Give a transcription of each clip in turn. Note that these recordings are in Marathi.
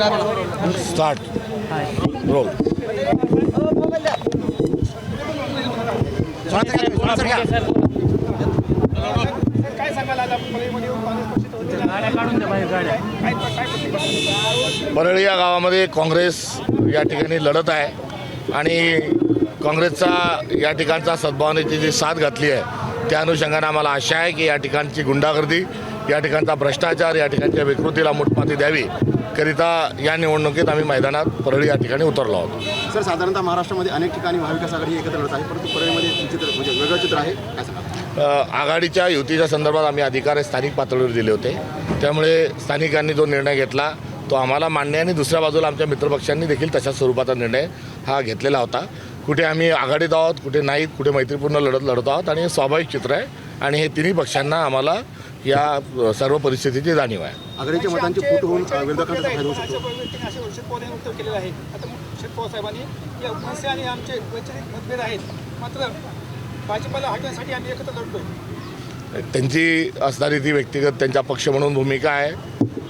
स्टार्ट रोल परळी या गावामध्ये काँग्रेस या ठिकाणी लढत आहे आणि काँग्रेसचा या ठिकाणचा सद्भावनेची जी साथ घातली आहे त्या अनुषंगाने आम्हाला आशा आहे की या ठिकाणची गुंडागर्दी या ठिकाणचा भ्रष्टाचार या ठिकाणच्या विकृतीला मुठपाती द्यावी करिता या निवडणुकीत आम्ही मैदानात परळी या ठिकाणी उतरलो आहोत. सर साधारणतः महाराष्ट्रामध्ये अनेक ठिकाणी महाविकास आघाडी एकत्र लढत आहे परंतु परळीमध्ये चित्र म्हणजे वेगळं चित्र आहे. काय आघाडीच्या युतीच्या संदर्भात आम्ही अधिकार स्थानिक पातळीवर दिले होते. त्यामुळे स्थानिकांनी जो निर्णय घेतला तो आम्हाला मान्य आणि दुसऱ्या बाजूला आमच्या मित्रपक्षांनी देखील तशाच स्वरूपाचा निर्णय हा घेतलेला होता. कुठे आम्ही आघाडीत आहोत कुठे नाहीत कुठे मैत्रीपूर्ण लढत लढत आहोत आणि हे स्वाभाविक चित्र आहे आणि हे तिन्ही पक्षांना आम्हाला या सर्व परिस्थितीची जाणीव आहे. आघाडीच्या मतांची फूट होऊन विरोधकांचा फायदा होऊ शकतो. अशा व्यक्तीने असे शरद पवार यांनी उत्तर केलेलं आहे आता शरद पवार साहेबांनी या मनसे आणि आमचे वैचारिक मतभेद आहेत. मात्र भाजपाला हटवण्यासाठी आम्ही एकत्र लढतोय. त्यांची असणारी ती व्यक्तिगत त्यांच्या पक्ष म्हणून भूमिका आहे.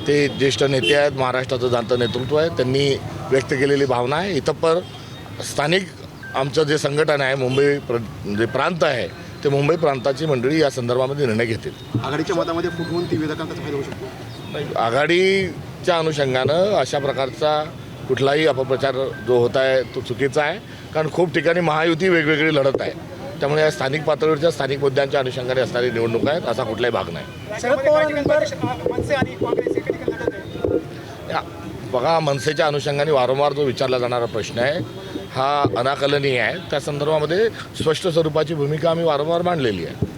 ते ज्येष्ठ नेते आहेत महाराष्ट्राचं जाणतं नेतृत्व आहे. त्यांनी व्यक्त केलेली भावना आहे. इतपर स्थानिक आमचं जे संघटन आहे मुंबई प्र जे प्रांत आहे ते मुंबई प्रांताची मंडळी या संदर्भामध्ये निर्णय घेतील. आघाडीच्या मतामध्ये फूट होऊन ती विरोधकांचा फायदा होऊ शकतो. नाही, आघाडीच्या अनुषंगानं अशा प्रकारचा कुठलाही अपप्रचार जो होत आहे तो चुकीचा आहे. कारण खूप ठिकाणी महायुती वेगवेगळी लढत आहे. त्यामुळे या स्थानिक पातळीवरच्या स्थानिक मुद्द्यांच्या अनुषंगाने असणारी निवडणूक आहेत असा कुठलाही भाग नाही. बघा मनसेच्या अनुषंगाने वारंवार जो विचारला जाणारा प्रश्न आहे हा अनाकलनीय आहे. त्या संदर्भामध्ये स्पष्ट स्वरूपाची भूमिका आम्ही वारंवार मांडलेली आहे.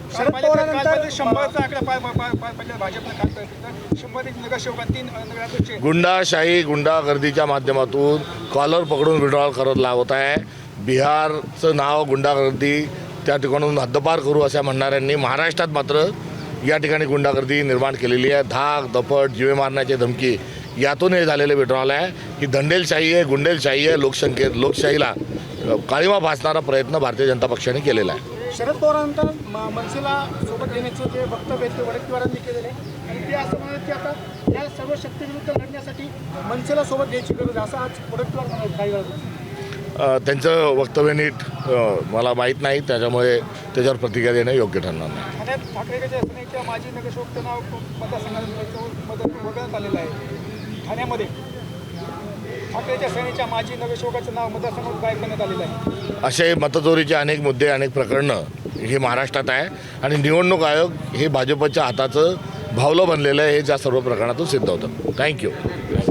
गुंडाशाही गुंडागर्दीच्या माध्यमातून कॉलर पकडून विड्रॉल करत लावत आहे. बिहारचं नाव गुंडागर्दी त्या ठिकाणून हद्दपार करू अशा म्हणणाऱ्यांनी महाराष्ट्रात मात्र या ठिकाणी गुंडागर्दी निर्माण केलेली आहे. धाक दपट जीवे मारण्याची धमकी यातून हे झालेले विड्रॉल आहे ही दंडेलशाही आहे गुंडेलशाही आहे लोकसंख्ये लोकशाहीला काळीमा भासणारा प्रयत्न भारतीय जनता पक्षाने केलेला आहे. शरद पवारांनंतर म- मनसेला सोबत घेण्याचं जे वक्तव्य आहे ते वडक्कीवारांनी केलेलं आहे आणि ते असं म्हणत की आता या सर्व शक्तीविरुद्ध लढण्यासाठी मनसेला सोबत घ्यायची गरज आहे असं आज वडक्कीवार म्हणत काही वेळा अ, त्यांचं वक्तव्य नीट मला माहीत नाही त्याच्यामुळे त्याच्यावर प्रतिक्रिया देणं योग्य ठरणार नाही. ठाकरे माजी नगरसेवकचं नाव मतदारसंघात मदत वगळण्यात आलेलं आहे. ठाण्यामध्ये ठाकरेच्या सेनेच्या माजी नगरसेवकाचं नाव मतदारसंघात गायब करण्यात आलेलं आहे. असे मतचोरीचे अनेक मुद्दे अनेक प्रकरणं हे महाराष्ट्रात आहे आणि निवडणूक आयोग हे भाजपच्या हाताचं भावलं बनलेलं आहे हे त्या सर्व प्रकरणातून सिद्ध होतं. थँक्यू